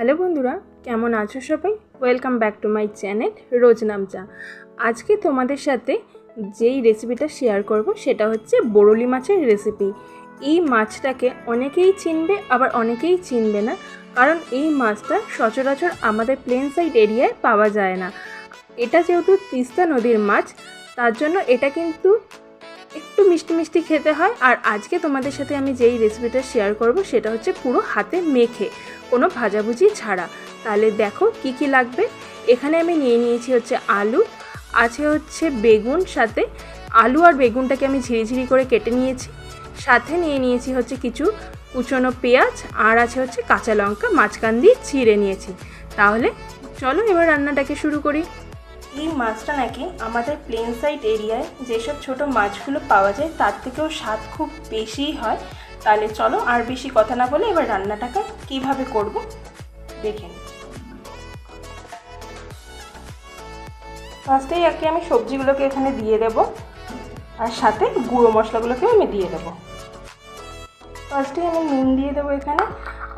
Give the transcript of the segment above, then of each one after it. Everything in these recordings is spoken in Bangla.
হ্যালো বন্ধুরা, কেমন আছো সবাই? Welcome back to my channel রোজ নামচা। আজকে তোমাদের সাথে যেই রেসিপিটা শেয়ার করব, সেটা হচ্ছে বরলি মাছের রেসিপি এই মাছটাকে অনেকেই চিনবে, আবার অনেকেই চিনবে না, কারণ এই মাছটা সচরাচর আমাদের প্লেন সাইড এরিয়ায় পাওয়া যায় না। এটা যেহেতু তিস্তা নদীর মাছ, তার জন্য এটা কিন্তু একটু মিষ্টি মিষ্টি খেতে হয়। আর আজকে তোমাদের সাথে আমি যেই রেসিপিটা শেয়ার করব, সেটা হচ্ছে পুরো হাতে মেখে, কোনো ভাজাভুজি ছাড়া। তাহলে দেখো কি কি লাগবে। এখানে আমি নিয়ে নিয়েছি হচ্ছে আলু, আছে হচ্ছে বেগুন সাথে। আলু আর বেগুনটাকে আমি ঝিরিঝিরি করে কেটে নিয়েছি। সাথে নিয়ে নিয়েছি হচ্ছে কিছু কুচনো পেঁয়াজ, আর আছে হচ্ছে কাঁচা লঙ্কা, মাঝখান দিয়ে ছিঁড়ে নিয়েছি। তাহলে চলো এবার রান্নাটাকে শুরু করি। এই মাছটা নাকি আমাদের প্লেন সাইড এরিয়ায় যেসব ছোট মাছগুলো পাওয়া যায়, তার থেকেও স্বাদ খুব বেশিই হয়। তাহলে চলো আর বেশি কথা না বলে এবার রান্নাটাকে কীভাবে করব, দেখে ফার্স্টেই একে আমি সবজিগুলোকে এখানে দিয়ে দেব, আর সাথে গুঁড়ো মশলাগুলোকেও আমি দিয়ে দেবো। ফার্স্টেই আমি নুন দিয়ে দেবো এখানে।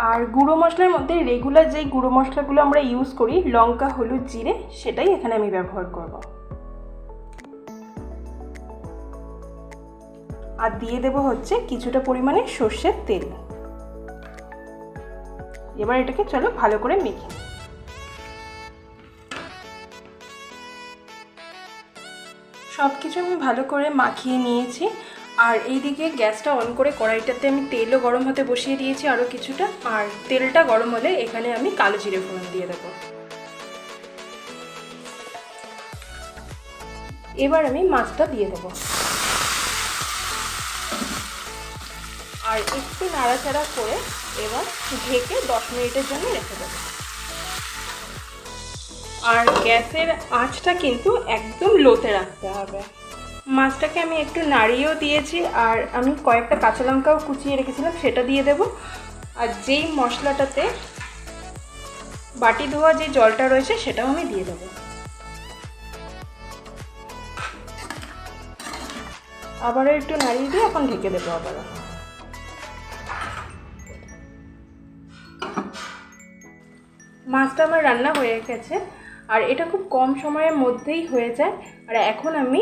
আর গুঁড়ো মশলার মধ্যে রেগুলার যেই গুঁড়ো মশলাগুলো আমরা ইউজ করি, লঙ্কা, হলুদ, জিরে, সেটাই এখানে আমি ব্যবহার করব। আর দিয়ে দেব হচ্ছে কিছুটা পরিমাণে সর্ষের তেল। এবার এটাকে চলো ভালো করে মেখে। সব কিছু আমি ভালো করে মাখিয়ে নিয়েছি। আর এইদিকে গ্যাসটা অন করে কড়াইটাতে আমি তেলও গরম হতে বসিয়ে দিয়েছি আরও কিছুটা। আর তেলটা গরম হলে এখানে আমি কালো জিরে ফোড়ন দিয়ে দেবো। এবার আমি মাছটা দিয়ে দেবো। আর একটু নাড়াচাড়া করে এবার ঢেকে দশ মিনিটের জন্য রেখে দেবো। আর গ্যাসের আঁচটা কিন্তু একদম লোতে রাখতে হবে। মাছটাকে আমি একটু নাড়িয়েও দিয়েছি আর আমি কয়েকটা কাঁচা লঙ্কাও কুচিয়ে রেখেছিলাম, সেটা দিয়ে দেব। আর যেই মশলাটাতে বাটি ধোয়া যে জলটা রয়েছে, সেটাও আমি দিয়ে দেবো। আবারও একটু নাড়িয়ে দিয়ে এখন ঢেকে দেবো আবারও মাছটা আমার রান্না হয়ে গেছে, আর এটা খুব কম সময়ের মধ্যেই হয়ে যায়। আর এখন আমি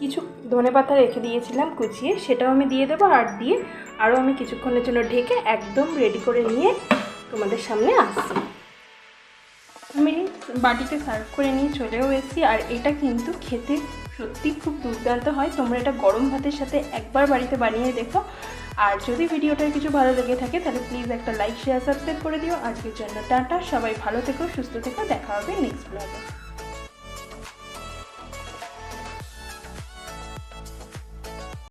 কিছু ধনে পাতা রেখে দিয়েছিলাম কুচিয়ে, সেটাও আমি দিয়ে দেবো আর দিয়ে আরও আমি কিছুক্ষণের জন্য ঢেকে একদম রেডি করে নিয়ে তোমাদের সামনে আসছি। আমি বাটিতে সার্ভ করে নিয়ে চলেও এসেছি আর এটা কিন্তু খেতে সত্যি খুব দুর্দান্ত হয়। তোমরা এটা গরম ভাতের সাথে একবার বাড়িতে বানিয়ে দেখো। আর যদি ভিডিওটার কিছু ভালো লেগে থাকে, তাহলে প্লিজ একটা লাইক শেয়ার সাবস্ক্রাইব করে দিও। আজকের জন্য টাটা, সবাই ভালো থেকো, সুস্থ থেকো, দেখা হবে নেক্সট ব্লগে